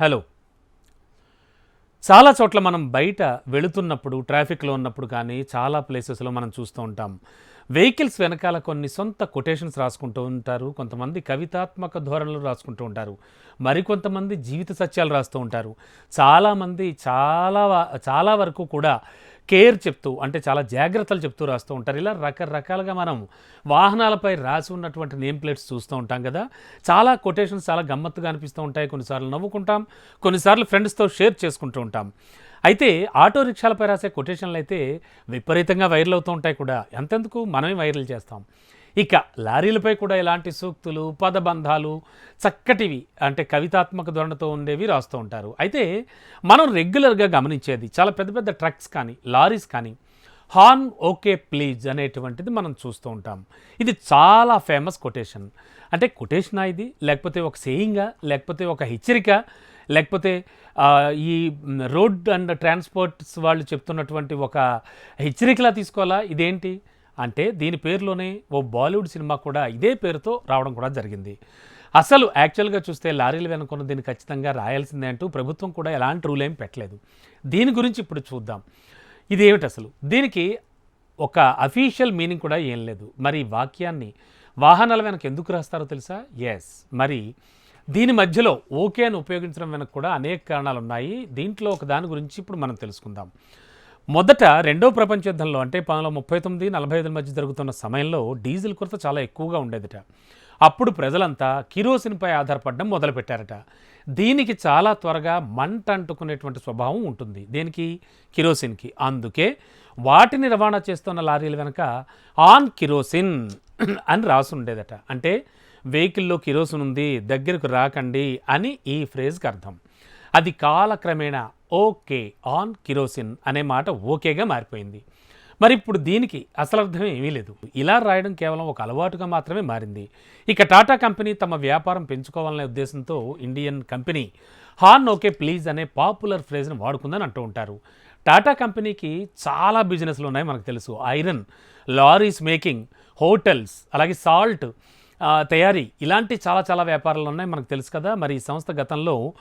Hello. చాలా చోట్ల మనం బయట వెళుతున్నప్పుడు ట్రాఫిక్లో ఉన్నప్పుడు కానీ చాలా ప్లేసెస్లో మనం చూస్తూ ఉంటాం. వెహికల్స్ వెనకాల కొన్ని సొంత కొటేషన్స్ రాసుకుంటూ ఉంటారు. కొంతమంది కవితాత్మక ధోరణులు రాసుకుంటూ ఉంటారు. మరికొంతమంది జీవిత సత్యాలు రాస్తూ ఉంటారు. చాలామంది చాలా వ- చాలా వరకు కూడా కేర్ చెప్తూ అంటే చాలా జాగ్రత్తలు చెప్తూ రాస్తూ ఉంటారు. ఇలా రకరకాలుగా మనం వాహనాలపై రాసి ఉన్నటువంటి నేమ్ ప్లేట్స్ చూస్తూ ఉంటాం కదా. చాలా కొటేషన్స్ చాలా గమ్మత్తుగా అనిపిస్తూ ఉంటాయి. కొన్నిసార్లు నవ్వుకుంటాం కొన్నిసార్లు ఫ్రెండ్స్తో షేర్ చేసుకుంటూ ఉంటాం. అయితే ఆటో రిక్షాలపై రాసే కొటేషన్లు అయితే విపరీతంగా వైరల్ అవుతూ ఉంటాయి కూడా. ఎంతెందుకు? మనమే వైరల్ చేస్తాం. ఇక లారీలపై కూడా ఇలాంటి సూక్తులు పదబంధాలు చక్కటివి అంటే కవితాత్మక ధోరణితో ఉండేవి రాస్తూ ఉంటారు. అయితే మనం రెగ్యులర్గా గమనించేది చాలా పెద్ద పెద్ద ట్రక్స్ కానీ లారీస్ కానీ హార్న్ ఓకే ప్లీజ్ అనేటువంటిది మనం చూస్తూ ఉంటాం. ఇది చాలా ఫేమస్ కొటేషన్. అంటే కొటేషనా ఇది? లేకపోతే ఒక సేయింగా? లేకపోతే ఒక హెచ్చరిక? లేకపోతే ఈ రోడ్ అండ్ ట్రాన్స్పోర్ట్స్ వాళ్ళు చెప్తున్నటువంటి ఒక హెచ్చరికలా తీసుకోవాలా? ఇదేంటి? అంటే దీని పేరులోనే ఓ బాలీవుడ్ సినిమా కూడా ఇదే పేరుతో రావడం కూడా జరిగింది. అసలు యాక్చువల్గా చూస్తే లారీలు వెనుకున్న దీన్ని ఖచ్చితంగా రాయాల్సిందే అంటూ ప్రభుత్వం కూడా ఎలాంటి రూల్ ఏం పెట్టలేదు. దీని గురించి ఇప్పుడు చూద్దాం. ఇది ఏమిటి అసలు? దీనికి ఒక అఫీషియల్ మీనింగ్ కూడా ఏం లేదు. మరి ఈ వాక్యాన్ని వాహనాల వెనక ఎందుకు రాస్తారో తెలుసా? ఎస్ మరి దీని మధ్యలో ఓకే అని ఉపయోగించడం వెనక కూడా అనేక కారణాలు ఉన్నాయి దీంట్లో ఒక దాని గురించి ఇప్పుడు మనం తెలుసుకుందాం. మొదట రెండో ప్రపంచ యుద్ధంలో అంటే పంతొమ్మిది ముప్పై తొమ్మిది నలభై ఐదుల మధ్య జరుగుతున్న సమయంలో డీజిల్ కొరత చాలా ఎక్కువగా ఉండేదిట. అప్పుడు ప్రజలంతా కిరోసిన్పై ఆధారపడడం మొదలుపెట్టారట. దీనికి చాలా త్వరగా మంట అంటుకునేటువంటి స్వభావం ఉంటుంది. దేనికి? కిరోసిన్కి. అందుకే వాటిని రవాణా చేస్తున్న లారీల వెనక ఆన్ కిరోసిన్ అని రాసి ఉండేదట. అంటే వెహికల్లో కిరోసిన్ ఉంది దగ్గరకు రాకండి అని ఈ ఫ్రేజ్కి అర్థం. అది కాలక్రమేణా ఓకే ఆన్ కిరోసిన్ అనే మాట ఓకేగా మారిపోయింది. మరి ఇప్పుడు దీనికి అసలు అర్థం ఏమీ లేదు. ఇలా రాయడం కేవలం ఒక అలవాటుగా మాత్రమే మారింది. ఇక టాటా కంపెనీ తమ వ్యాపారం పెంచుకోవాలనే ఉద్దేశంతో Indian company horn okay please అనే పాపులర్ ఫ్రేజ్ని వాడుకుందని అంటూ ఉంటారు. టాటా కంపెనీకి చాలా బిజినెస్లు ఉన్నాయి మనకు తెలుసు. ఐరన్ లారీస్ మేకింగ్ హోటల్స్ అలాగే సాల్ట్ తయారీ. ఇలాంటి చాలా చాలా వ్యాపారాలు ఉన్నాయి మనకు తెలుసు కదా. మరి ఈ సంస్థ గతంలో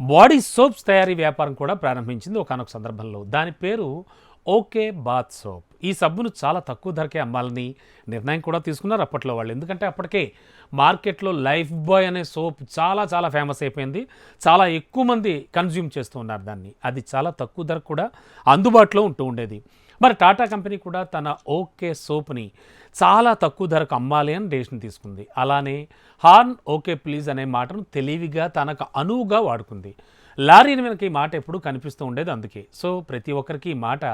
బాడీ సోప్స్ తయారీ వ్యాపారం కూడా ప్రారంభించింది ఒకనొక సందర్భంలో. దాని పేరు ఓకే బాత్ సోప్. ఈ సబ్బును చాలా తక్కువ ధరకే అమ్మాలని నిర్ణయం కూడా తీసుకున్నారు అప్పట్లో వాళ్ళు. ఎందుకంటే అప్పటికే మార్కెట్లో లైఫ్ బాయ్ అనే సోప్ చాలా చాలా ఫేమస్ అయిపోయింది. చాలా ఎక్కువ మంది కన్జ్యూమ్ చేస్తూ ఉన్నారు దాన్ని. అది చాలా తక్కువ ధరకు కూడా అందుబాటులో ఉంటూ ఉండేది. మరి టాటా కంపెనీ కూడా తన ఓకే సోప్ని చాలా తక్కువ ధరకు అమ్మాలి అని డెసిషన్ తీసుకుంది. అలానే హార్న్ ఓకే ప్లీజ్ అనే మాటను తెలివిగా తనకు అనువుగా వాడుకుంది. లారీ వెనక ఈ మాట ఎప్పుడూ కనిపిస్తూ ఉండేది అందుకే. సో ప్రతి ఒక్కరికి ఈ మాట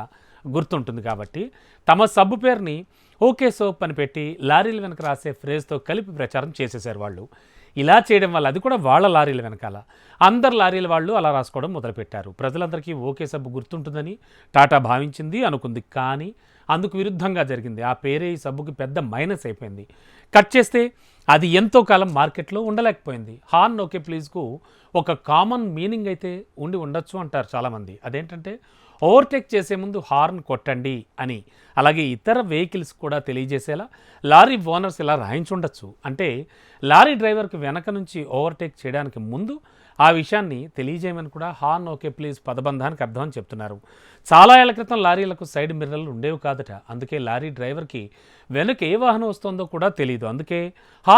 గుర్తుంటుంది కాబట్టి తమ సబ్బు పేరుని ఓకే సోప్ అని పెట్టి లారీల వెనక రాసే ఫ్రేజ్తో కలిపి ప్రచారం చేసేసారు వాళ్ళు. ఇలా చేయడం వల్ల అది కూడా వాళ్ళ లారీల వెనకాల. అందరు లారీల వాళ్ళు అలా రాసుకోవడం మొదలుపెట్టారు. ప్రజలందరికీ ఓకే సబ్బు గుర్తుంటుందని టాటా భావించింది అనుకుంది. కానీ అందుకు విరుద్ధంగా జరిగింది. ఆ పేరే ఈ సబ్బుకి పెద్ద మైనస్ అయిపోయింది. కట్ చేస్తే అది ఎంతో కాలం మార్కెట్లో ఉండలేకపోయింది. హార్న్ ఓకే ప్లీజ్కు ఒక కామన్ మీనింగ్ అయితే ఉండి ఉండొచ్చు అంటారు చాలామంది. అదేంటంటే ఓవర్టేక్ చేసే ముందు హార్న్ కొట్టండి అని. అలాగే ఇతర వెహికల్స్ కూడా తెలియజేసేలా లారీ ఓనర్స్ ఇలా రాయించుండొచ్చు అంటే లారీ డ్రైవర్కి వెనక నుంచి ఓవర్టేక్ చేయడానికి ముందు ఆ విషయాన్ని తెలియజేయమని కూడా హార్న్ ఓకే ప్లీజ్ పదబంధానికి అర్థం అని చెప్తున్నారు. చాలా ఏళ్ళ క్రితం లారీలకు సైడ్ మిర్రర్లు ఉండేవి కాదట. అందుకే లారీ డ్రైవర్కి వెనక ఏ వాహనం వస్తుందో కూడా తెలియదు అందుకే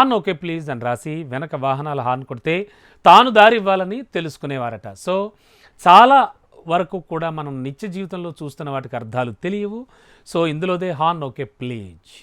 హార్న్ ఓకే ప్లీజ్ అని రాసి వెనక వాహనాల హార్న్ కొడితే తాను దారి ఇవ్వాలని తెలుసుకునేవారట. సో చాలా వరకు కూడా మనం నిత్య జీవితంలో చూస్తున్న వాటికి అర్థాలు తెలియవు. సో ఇందులోదే హార్న్ ఓకే ప్లీజ్